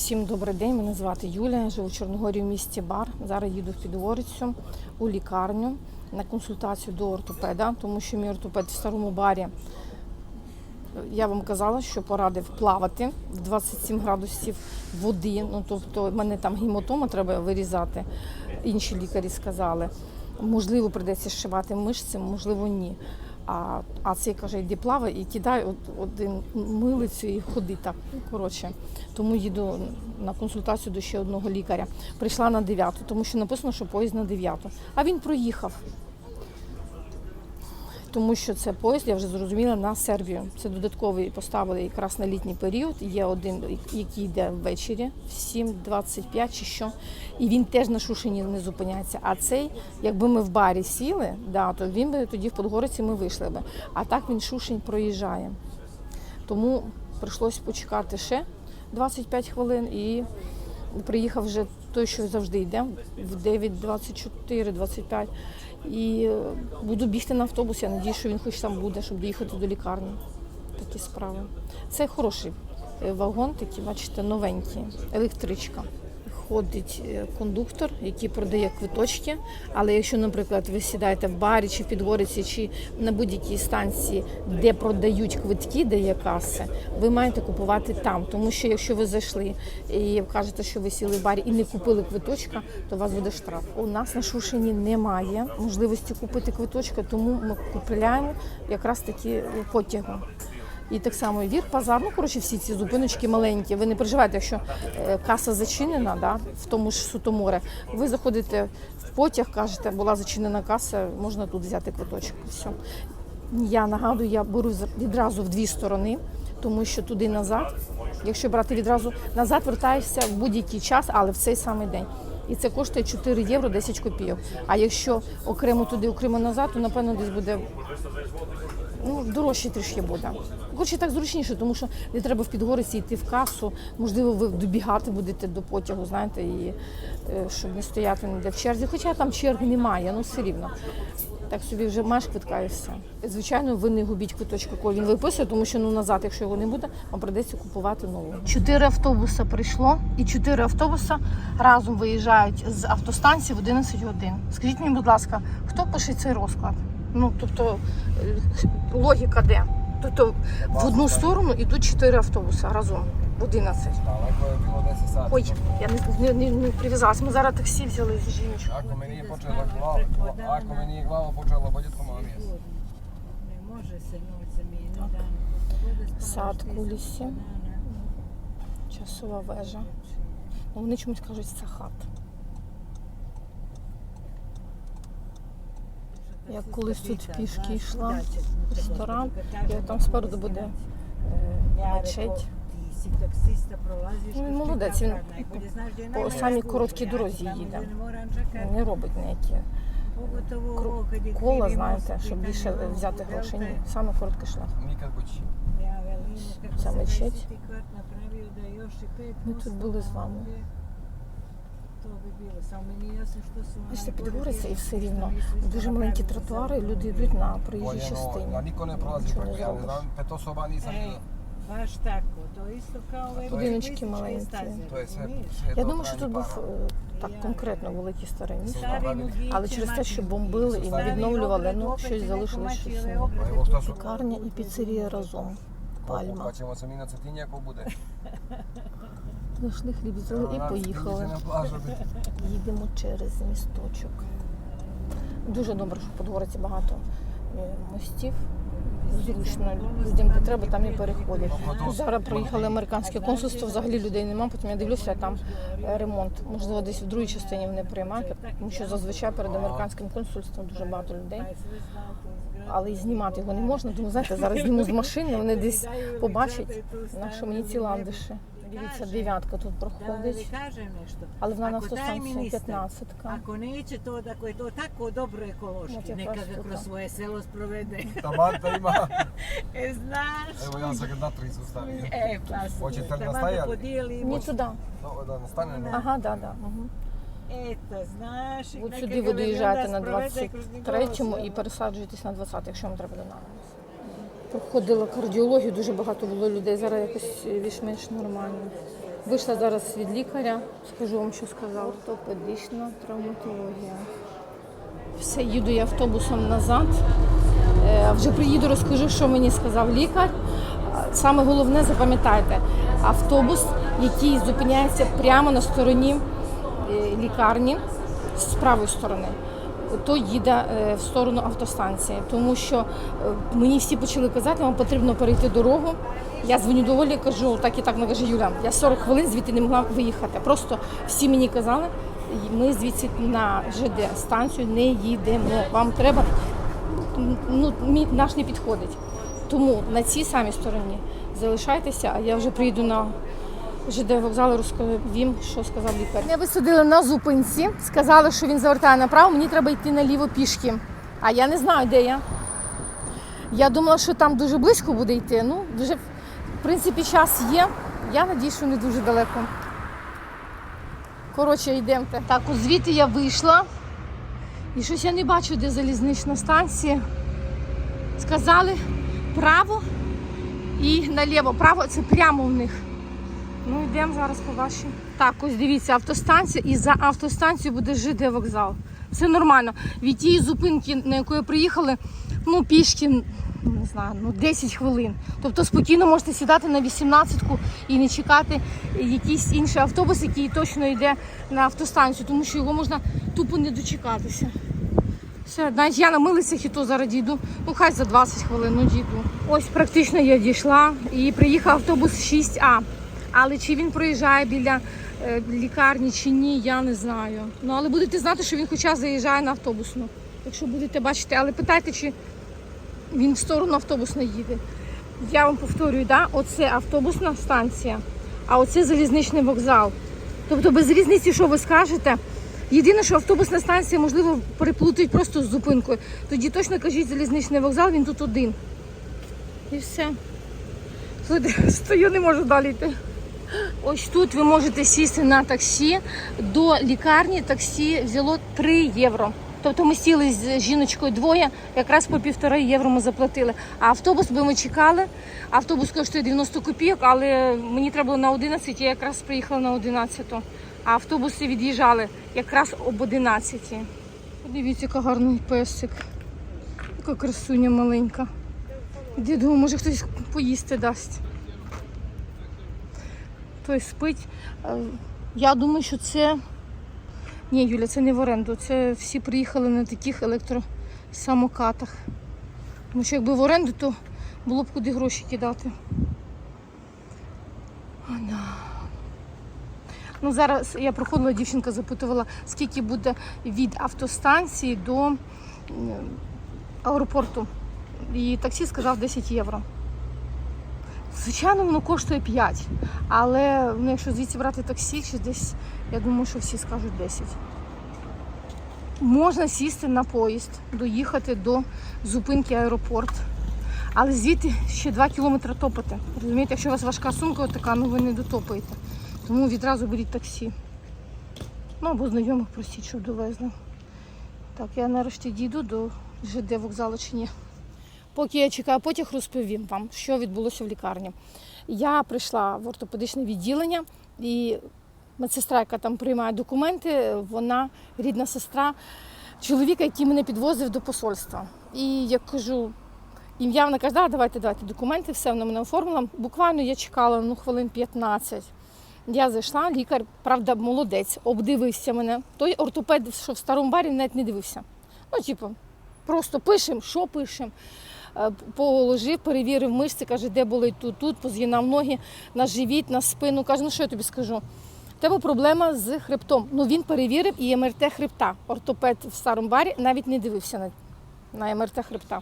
Всім добрий день. Мене звати Юля. Я живу в Чорногорі в місті Бар. Зараз їду в Підгорицю у лікарню на консультацію до ортопеда, тому що мій ортопед в старому барі. Я вам казала, що порадив плавати в 27 градусів води. Ну тобто, в мене там гематома треба вирізати. Інші лікарі сказали. Можливо, прийдеться зшивати мишці, можливо, ні. А, а цей каже, йди плавай і кидай один милицю і ходи так. Ну, коротше, тому їду на консультацію до ще одного лікаря. Прийшла на 9, тому що написано, що поїзд на 9. А він проїхав. Тому що це поїзд, я вже зрозуміла, на Сербію. Це додатковий поставили якраз на літній період. Є один, який йде ввечері в 7.25 чи що. І він теж на Шушині не зупиняється. А цей, якби ми в барі сіли, да, то він би тоді в Подгориці ми вийшли би. А так він Шушень проїжджає. Тому прийшлося почекати ще 25 хвилин і приїхав вже той, що завжди йде, в 9.24, 25. І е, буду бігти на автобус. Я надію, що він хоч там буде, щоб доїхати до лікарні. Такі справи. Це хороший е, вагон, такий, бачите, новенький, електричка. Ходить е, кондуктор, який продає квиточки. Але якщо, наприклад, ви сідаєте в барі чи в підгориці, чи на будь-якій станції, де продають квитки, де є каси, ви маєте купувати там. Тому що якщо ви зайшли і кажете, що ви сіли в барі і не купили квиточка, то у вас буде штраф. У нас на Шушині немає можливості купити квиточка, тому ми купляємо якраз таки потягом. І так само вір, базар, ну коротше, всі ці зупиночки маленькі. Ви не переживайте, якщо е, каса зачинена, да, в тому ж Сутоморе, ви заходите в потяг, кажете, була зачинена каса, можна тут взяти квиточок. Все. Я нагадую, я беру відразу в дві сторони, тому що туди назад, якщо брати відразу назад, вертаєшся в будь-який час, але в цей самий день. І це коштує 4 євро 10 копійок. А якщо окремо туди, окремо назад, то напевно десь буде ну, дорожче трішки буде. Коротше, так зручніше, тому що не треба в підгориці йти в касу. Можливо, ви добігати будете до потягу, знаєте, і е, щоб не стояти ніде в черзі. Хоча там черги немає, ну все рівно. Так собі вже маєш квитка і все. Звичайно, ви не губіть квиточка, коли він виписує, тому що ну назад, якщо його не буде, вам прийдеться купувати нову. Чотири автобуса прийшло, і чотири автобуса разом виїжджають з автостанції в 11 годин. Скажіть мені, будь ласка, хто пише цей розклад? Ну тобто е, логіка де? Тобто в одну сторону йдуть чотири автобуси разом в 11. Далеко je bilo 10 sati. Ой, я не, не, не, не прив'язалась. Ми зараз таксі взяли з жіночкою. Nije počela glava, ako me nije glava počela boljet po mami. Не може ноć замінити. Сад кулісі, часова вежа. Ну, вони чомусь кажуть сахат. Я колись тут пішки йшла в ресторан, і там спереду буде мечеть. Пролазиш. Ну, він молодець, він по самій короткій дорозі їде. Не робить ніякі кола, знаєте, щоб більше взяти грошей. Ні, саме короткий шлях. Це мечеть. 20. kvart napravio da je još i pet Ми тут були з вами. Бачите, onaj підгориться і все рівно. Дуже маленькі тротуари, люди йдуть на проїжджій частині. biciklističke маленькі. Я думаю, що тут був е, так конкретно великий старе місто. Але через те, що бомбили і не відновлювали, ну щось і залишилось некомачі, щось. але не. оград Evo šta su, Пекарня і піцерія разом. Пальма. Знайшли хліб, взяли і поїхали. Їдемо через місточок. Дуже добре, що в Подгориці багато е, мостів. Зручно людям, де треба, там і переходять. Зараз проїхали американське консульство, взагалі людей немає, потім я дивлюся, там е, ремонт. Можливо, десь в другій частині вони приймають, тому що зазвичай перед американським консульством дуже багато людей. Але і знімати його не можна, тому знаєте, зараз зніму з машини, вони десь побачать, на що мені ці ландиші. Дивіться, дев'ятка тут проходить, але вона на ministar, 15-ка. Ako neće to, da ako je to tako dobro ga to kroz. E, znaš? Evo ja sam ga na tri su stavio. E, pa Hoćete li taman da nastajali? podijelimo. Ні туди. No, da nastane na... Ага, да, да. Угу. Znaš. i От сюди ви доїжджаєте на sprovede kroz njegovo 23-му selo. і пересаджуєтесь на 20 якщо вам треба до нас. Проходила кардіологію, дуже багато було людей, зараз якось більш-менш нормально. Вийшла зараз від лікаря, скажу вам, що сказав. Ортопедична травматологія. Все, їду я автобусом назад. Е, Вже приїду, розкажу, що мені сказав лікар. Саме головне, запам'ятайте, автобус, який зупиняється прямо на стороні е, лікарні з правої сторони, то їде е, в сторону автостанції. Тому що е, мені всі почали казати, вам потрібно перейти дорогу. Я дзвоню до Олі, кажу, так і так, вона каже, Юля, я 40 хвилин звідти не могла виїхати. Просто всі мені казали, ми звідси на ЖД станцію не їдемо. Вам треба ну, наш не підходить. Тому на цій самій стороні залишайтеся, а я вже приїду на ЖД вокзал і розповім, що сказав лікар. Мене висадили на зупинці, сказали, що він завертає направо, мені треба йти наліво пішки. А я не знаю, де я. Я думала, що там дуже близько буде йти. Ну, вже, в принципі, час є. Я надію, що не дуже далеко. Коротше, йдемо. Так, от звідти я вийшла. І щось я не бачу, де залізнична станція. Сказали право і наліво. Право це прямо в них. Ну, йдемо зараз побачимо. Так, ось дивіться, автостанція, і за автостанцією буде ЖД вокзал. Все нормально. Від тієї зупинки, на яку я приїхали, ну, пішки, не знаю, ну 10 хвилин. Тобто спокійно можете сідати на 18-ку і не чекати якийсь інший автобус, який точно йде на автостанцію, тому що його можна тупо не дочекатися. Все, навіть я на милицях і то зараз дійду. Ну, хай за 20 хвилин ну, дійду. Ось практично я дійшла і приїхав автобус 6А. Але чи він проїжджає біля е, лікарні чи ні, я не знаю. Ну, але будете знати, що він хоча заїжджає на автобусну. Якщо будете бачити, але питайте, чи він в сторону автобусної їде. Я вам повторюю, да? оце автобусна станція, а оце залізничний вокзал. Тобто без різниці, що ви скажете. Єдине, що автобусна станція, можливо, переплутають просто з зупинкою. Тоді точно кажіть залізничний вокзал, він тут один. І все. Стою, не можу далі йти. Ось тут ви можете сісти на таксі. До лікарні таксі взяло 3 євро. Тобто ми сіли з жіночкою двоє, якраз по півтора євро ми заплатили. А автобус би ми чекали. Автобус коштує 90 копійок, але мені треба було на 11, я якраз приїхала на 11. А автобуси від'їжджали якраз об 11. Подивіться, який гарний песик. Яка красуня маленька. Іди, думаю, може хтось поїсти дасть. Той спить. Е, Я думаю, що це. Ні, Юля, це не в оренду. Це всі приїхали на таких електросамокатах. Тому що якби в оренду, то було б куди гроші кидати. А, да. Ну, зараз я проходила, дівчинка запитувала, скільки буде від автостанції до аеропорту. І таксі сказав 10 євро. Звичайно, воно коштує 5. Але ну, якщо звідси брати таксі, чи десь, я думаю, що всі скажуть 10. Можна сісти на поїзд, доїхати до зупинки аеропорт. Але звідти ще 2 кілометри топати. Розумієте, якщо у вас важка сумка така, ну ви не дотопаєте. Тому відразу беріть таксі. Ну або знайомих просіть, щоб довезли. Так, я нарешті дійду до ЖД вокзалу чи ні. Поки я чекаю потяг, розповім вам, що відбулося в лікарні. Я прийшла в ортопедичне відділення і медсестра, яка там приймає документи, вона рідна сестра чоловіка, який мене підвозив до посольства. І я кажу, ім'я вона каже, да, давайте, давайте документи, все вона мене оформила. Буквально я чекала ну, хвилин 15. Я зайшла, лікар, правда, молодець, обдивився мене. Той ортопед, що в старому барі, навіть не дивився. Ну, типу, просто пишемо, що пишемо. Е, Положив, перевірив мишці, каже, де були тут, тут, позгинав ноги на живіт, на спину. Каже, ну що я тобі скажу? У тебе проблема з хребтом. Ну він перевірив і МРТ хребта. Ортопед в старому барі навіть не дивився на, на МРТ хребта.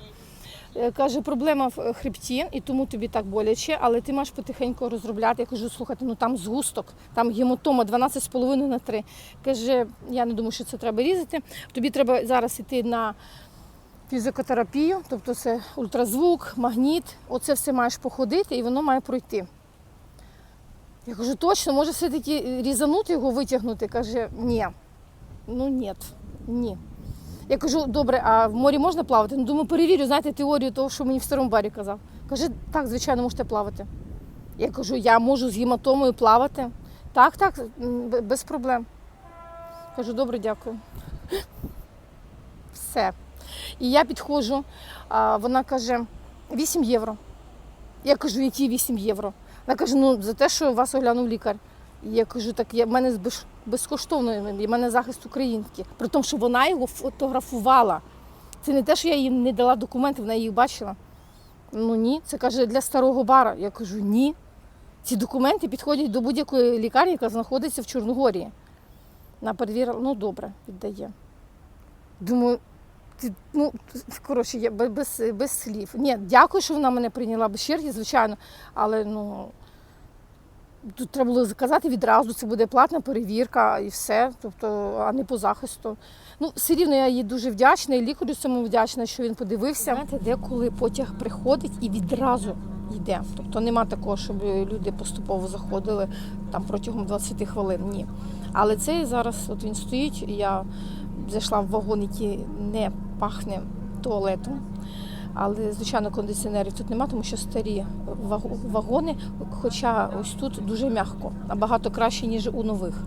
Е, Каже, проблема в хребті, і тому тобі так боляче, але ти маєш потихеньку розробляти. Я кажу, слухайте, ну там згусток, там гематома 12,5 на 3. Каже, я не думаю, що це треба різати. Тобі треба зараз йти на фізикотерапію, тобто це ультразвук, магніт. Оце все маєш походити і воно має пройти. Я кажу, точно, може все-таки різанути його, витягнути. Каже, ні. Ну ні, ні. Я кажу, добре, а в морі можна плавати? Ну, думаю, перевірю, знаєте, теорію того, що мені в старому барі казав. Каже, так, звичайно, можете плавати. Я кажу, я можу з гематомою плавати. Так, так, без проблем. Кажу, добре, дякую. Все. І я підходжу, а вона каже, 8 євро. Я кажу, які 8 євро? Вона каже, ну за те, що вас оглянув лікар. І я кажу, так я, в мене без- безкоштовно, в мене захист українки. При тому, що вона його фотографувала. Це не те, що я їй не дала документи, вона їх бачила. Ну ні, це каже для старого бара. Я кажу, ні. Ці документи підходять до будь-якої лікарні, яка знаходиться в Чорногорії. Вона перевірила, ну добре, віддає. Думаю, ну, коротше, я без, без, слів. Ні, дякую, що вона мене прийняла без черги, звичайно, але ну. Тут треба було заказати відразу, це буде платна перевірка і все, тобто, а не по захисту. Ну, все рівно я їй дуже вдячна, і лікарю цьому вдячна, що він подивився. Знаєте, деколи потяг приходить і відразу йде. Тобто нема такого, щоб люди поступово заходили там протягом 20 хвилин. Ні. Але цей зараз от він стоїть, я зайшла в вагон, який не пахне туалетом. Але, звичайно, кондиціонерів тут немає, тому що старі вагони, хоча ось тут дуже м'яко, набагато краще, ніж у нових.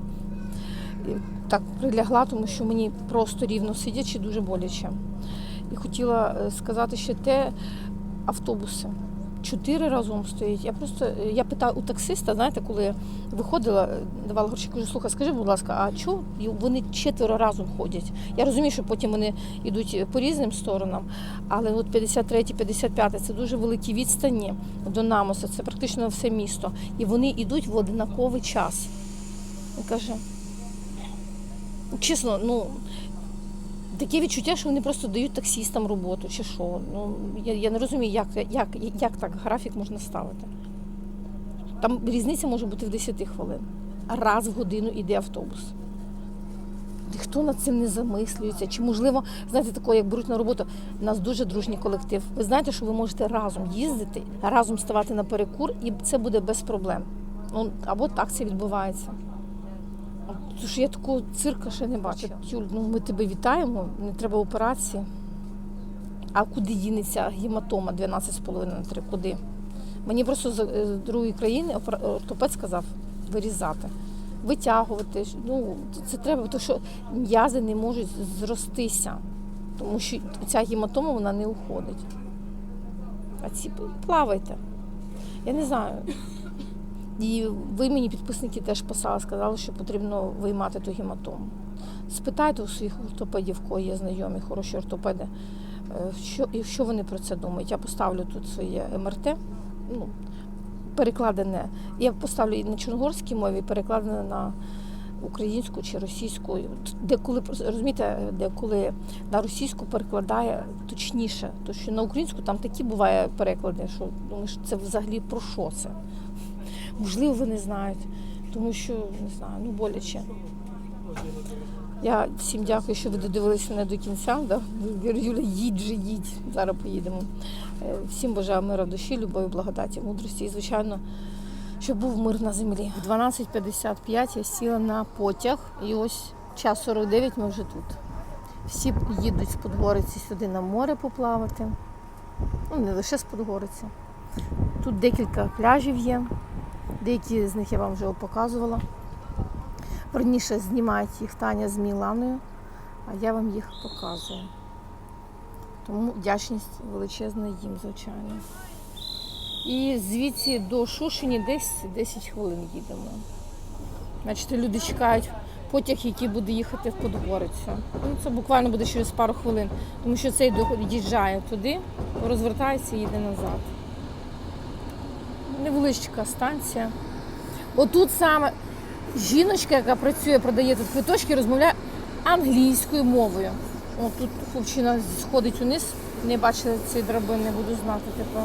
Так прилягла, тому що мені просто рівно сидячи дуже боляче. І хотіла е, сказати ще те, автобуси. Чотири разом стоять. Я просто е, я питаю у таксиста, знаєте, коли я виходила, е, давала гроші, кажу, слухай, скажи, будь ласка, а чого вони четверо разом ходять? Я розумію, що потім вони йдуть по різним сторонам, але от 53, 55 це дуже великі відстані до намоса, це практично все місто. І вони йдуть в однаковий час. Він каже, чесно, ну. Таке відчуття, що вони просто дають таксістам роботу, чи що. Ну, я, я не розумію, як, як, як так графік можна ставити. Там різниця може бути в 10 хвилин. Раз в годину йде автобус. Ніхто над цим не замислюється. Чи можливо, знаєте, такого, як беруть на роботу, у нас дуже дружній колектив. Ви знаєте, що ви можете разом їздити, разом ставати на перекур, і це буде без проблем. Ну, або так це відбувається. Що я такого цирка ще не бачила. Юль, ну ми тебе вітаємо, не треба операції. А куди дінеться гематома 12,5 на 3? Куди? Мені просто з е, другої країни ортопед сказав вирізати, витягувати. Ну, це треба, тому що м'язи не можуть зростися, тому що ця гематома вона не уходить. А ці плавайте. Я не знаю. І ви мені підписники теж писали, сказали, що потрібно виймати ту гематому. Спитайте у своїх ортопедів, кого є знайомі, хороші ортопеди, е, що, і що вони про це думають. Я поставлю тут своє МРТ, ну, перекладене. Я поставлю і на чорногорській мові, перекладене на українську чи російську. Деколи розумієте, деколи на російську перекладає точніше, тому що на українську там такі буває переклади, що думаєш, це взагалі про що це? Можливо, вони знають, тому що не знаю, ну боляче. Я всім дякую, що ви додивилися мене до кінця. Да? Юля, їдь же, їдь. Зараз поїдемо. Е, Всім бажаю мира душі, любові, благодаті, мудрості і, звичайно, щоб був мир на землі. В 12.55 я сіла на потяг, і ось час 49 ми вже тут. Всі їдуть з Подгориці сюди на море поплавати. Ну, не лише з Подгориці. Тут декілька пляжів є. Деякі з них я вам вже показувала. Верніше знімають їх Таня з Міланою, а я вам їх показую. Тому вдячність величезна їм, звичайно. І звідси до Шушині десь 10 хвилин їдемо. Значить, люди чекають потяг, який буде їхати в Подгорицю. Ну, це буквально буде через пару хвилин, тому що цей доїжджає туди, розвертається і їде назад невеличка станція. Отут саме жіночка, яка працює, продає тут квиточки, розмовляє англійською мовою. От тут хлопчина сходить униз, не бачила цієї драбини, буду знати тепер.